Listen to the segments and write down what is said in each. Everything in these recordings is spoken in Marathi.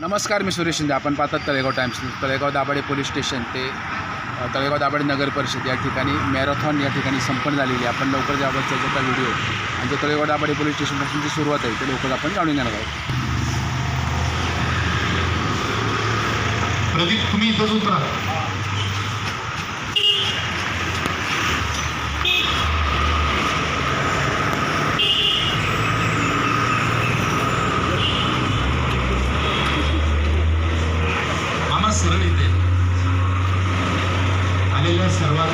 नमस्कार मी सुरेश शिंदे. आपण पाहतात Talegaon Times Talegaon Dabhade police station ते तळेगाव दाभाडे नगर परिषद या ठिकाणी मॅरेथॉन या ठिकाणी संपन्न झालेली आहे. आपण लवकर याबाबतचा चर्चा व्हिडिओ आणि जो तळेगाव दाभाडे पोलीस स्टेशनपासून जी सुरुवात आहे ते लवकर आपण जाणून घेणार आहोत. प्रदीप तुम्ही इथंच उतरा.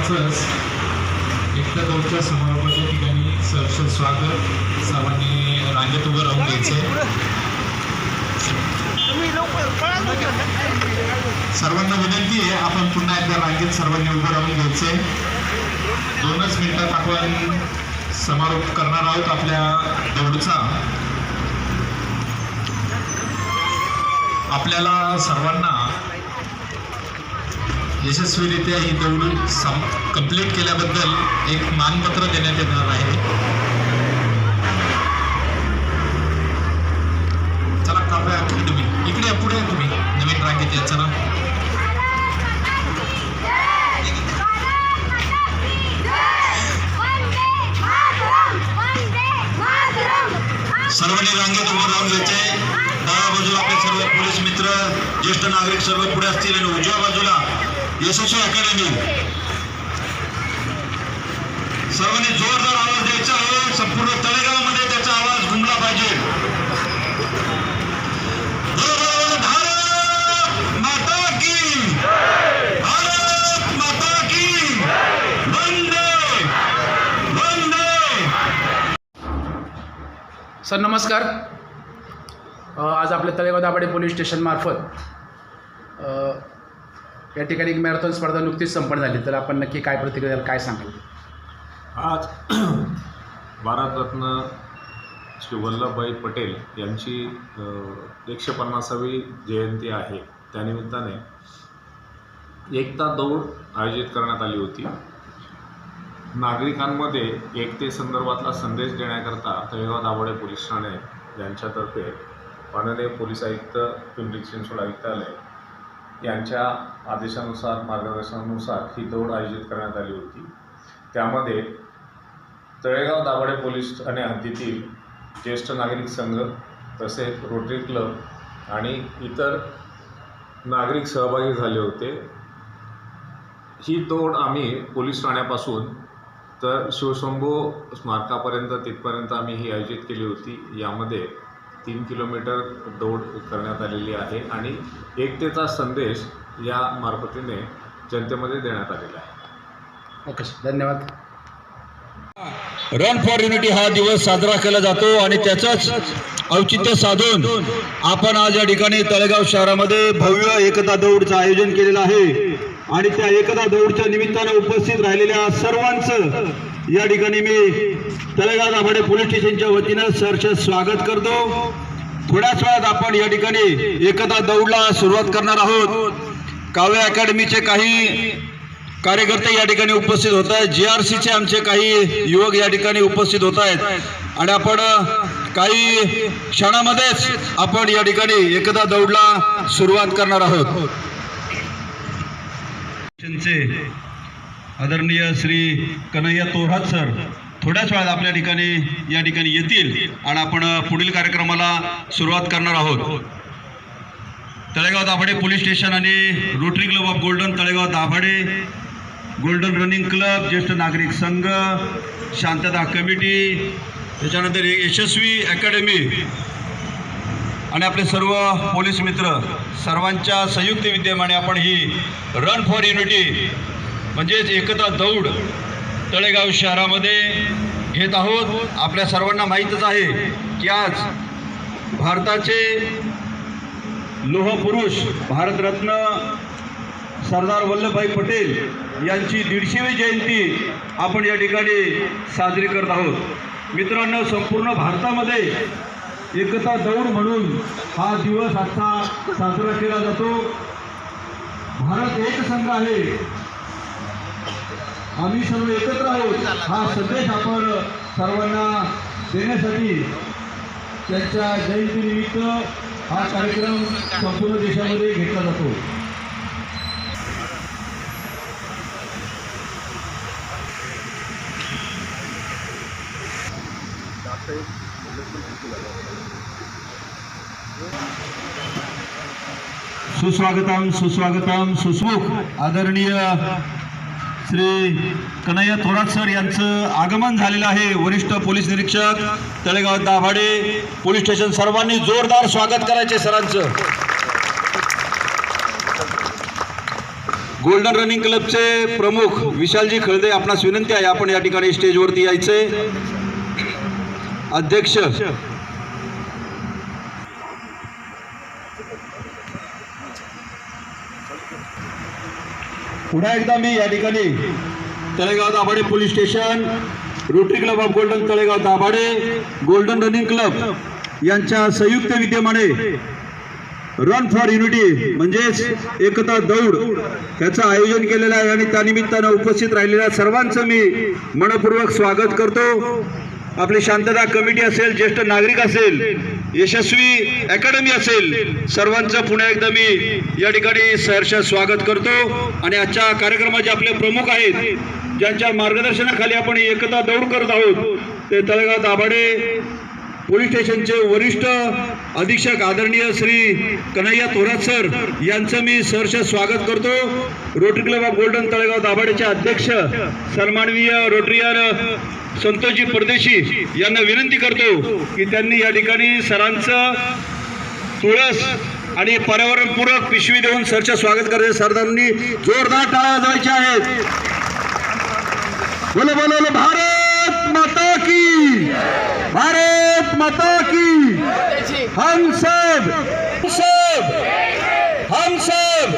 सर्वांचंच एकता दौडच्या समारोपाच्या ठिकाणी सहर्ष स्वागत. सर्वांनी रांगेत उभं राहून घ्यायचं. सर्वांना विनंती आहे आपण पुन्हा एकदा रांगेत सर्वांनी उभं राहून घ्यायचंय दोनच मिनिटात आपण समारोप करणार आहोत आपल्या दौडचा. आपल्याला सर्वांना यशस्वीरित्या ही दौड सम कंप्लीट केल्याबद्दल एक मानपत्र देण्यात येणार आहे. चला कापड्या तुम्ही. इकडे या, पुढे या तुम्ही. नवीन रांगेत या चला. सर्वांनी रांगेत उभं राहून घ्यायचे डाव्या बाजूला आपले सर्व पोलीस मित्र ज्येष्ठ नागरिक सर्व पुढे असतील आणि उजव्या बाजूला यशस्वी अकॅडमी. सर्वांनी जोरदार आवाज द्यायचा आहे संपूर्ण तळेगावमध्ये त्याचा आवाज घुमला पाहिजे. सर नमस्कार. आज आपल्या तळेगाव दाभाडे पोलीस स्टेशनमार्फत या ठिकाणी एक मॅरेथॉन स्पर्धा नुकतीच संपन्न झाली. तर आपण नक्की काय प्रतिक्रिया द्याल काय सांगाल? आज भारतरत्न श्री वल्लभभाई पटेल यांची एकशे पन्नासावी जयंती आहे. त्यानिमित्ताने एकता दौड आयोजित करण्यात आली होती. नागरिकांमध्ये एकतेसंदर्भातला संदेश देण्याकरता तळेगाव दाभोडे पोलीस ठाणे यांच्यातर्फे माननीय पोलीस आयुक्त पिंपरी चिंचवड आयुक्तालय यांच्या आदेशानुसार मार्गदर्शनानुसार ही दौड आयोजित करण्यात आली होती. त्यामध्ये तळेगाव दाभाडे पोलीस ठाणे हद्दीतील ज्येष्ठ नागरिक संघ तसेच रोटरी क्लब आणि इतर नागरिक सहभागी झाले होते. ही दौड आम्ही पोलीस ठाण्यापासून तर शिवशंभू स्मारकापर्यंत तिथपर्यंत आम्ही ही आयोजित केली होती. यामध्ये तीन किलोमीटर दौड करण्यात आलेली आहे आणि एकतेचा संदेश या मार्फतीने जनतेमध्ये देण्यात आलेला आहे. ओके धन्यवाद. रन फॉर युनिटी हा दिवस साजरा केला जातो आणि त्याचंच औचित्य साधून आपण आज या ठिकाणी तळेगाव शहरामध्ये भव्य एकता दौडचं आयोजन केलेलं आहे. आणि त्या एकता दौडच्या निमित्तानं उपस्थित राहिलेल्या सर्वांचं या ठिकाणी मी तळेगाव दाभाडे पोलीस स्टेशनच्या वतीनं सहर्ष स्वागत करतो. थोड्याच वेळात आपण या ठिकाणी एकता दौडला सुरुवात करणार आहोत. काव्य अकॅडमीचे काही कार्यकर्ते या ठिकाणी उपस्थित होत आहेत. जी आर सीचे आमचे काही युवक या ठिकाणी उपस्थित होत आहेत. आणि आपण काही क्षणामध्येच आपण या ठिकाणी एकदा दौडला सुरुवात करणार आहोत. चे आदरणीय श्री कन्हैया तोरात सर थोड्याच वेळात आपल्या ठिकाणी या ठिकाणी येतील आणि आपण पुढील कार्यक्रमाला सुरुवात करणार आहोत. तळेगाव दाभाडे पोलीस स्टेशन आणि Rotary Club of Golden Talegaon Dabhade Golden Running Club ज्येष्ठ नागरिक संघ शांतता कमिटी त्याच्यानंतर एक यशस्वी अकॅडमी आणि आपले सर्व पोलीस मित्र सर्वांच्या संयुक्त विद्यमाने आपण ही रन फॉर युनिटी म्हणजेच एकता दौड तळेगाव शहरामध्ये घेत आहोत. आपल्या सर्वांना माहीतच आहे की आज भारताचे लोहपुरुष भारतरत्न सरदार वल्लभभाई पटेल यांची दीडशेवी जयंती आपण या ठिकाणी साजरी करत आहोत. मित्रांनो संपूर्ण भारतामध्ये एकता दौड म्हणून हा दिवस आता साजरा केला जातो. भारत एक संघ आहे. आम्ही सर्व एकत्र आहोत. हा संदेश आपण सर्वांना देण्यासाठी त्यांच्या जयंतीनिमित्त हा कार्यक्रम संपूर्ण देशामध्ये घेतला जातो. सुस्वागतम सुस्वागतम सुस्मुख. आदरणीय श्री कन्हैया थोरात सर यांचं आगमन झालेलं आहे. वरिष्ठ पोलीस निरीक्षक तळेगाव दाभाडे पोलीस स्टेशन सर्वांनी जोरदार स्वागत करायचे सरांचं. गोल्डन रनिंग क्लबचे प्रमुख विशालजी खळदे आपणास विनंती आहे आपण या ठिकाणी स्टेजवरती यायचे. अध्यक्ष. पुन्हा एकदा मी या ठिकाणी Talegaon Dabhade police station Rotary Club of Golden Talegaon Dabhade Golden Running Club यांच्या संयुक्त विद्यमाने रन फॉर युनिटी म्हणजेच एकता दौड याचं आयोजन केलेलं आहे आणि त्यानिमित्तानं उपस्थित राहिलेल्या सर्वांचं मी मनपूर्वक स्वागत करतो. आपली शांतता कमिटी असेल ज्येष्ठ नागरिक असेल यशस्वी अकॅडमी असेल सर्वांचं पुन्हा एकदा मी या ठिकाणी सहर्ष स्वागत करतो. आणि आजच्या कार्यक्रमाचे आपले प्रमुख आहेत ज्यांच्या मार्गदर्शनाखाली आपण एकता दौड करत आहोत ते तळेगाव दाभाडे पोलीस स्टेशनचे वरिष्ठ अधीक्षक आदरणीय श्री कन्हैया थोरात सर यांचं मी सहर्ष स्वागत करतो. Rotary Club of Golden Talegaon दाभाडेचे अध्यक्ष सन्माननीय रोटरीयर संतोषजी परदेशी यांना विनंती करतो की त्यांनी या ठिकाणी सरांचं तुळस आणि पर्यावरणपूरक पिशवी देऊन सरचं स्वागत करते. सरदारांनी जोरदार टाळ्या वाजवायच्या आहेत. बोलो बोलो बोलो भारत माता की. भारत माता की. हम सब हम सब हम सब.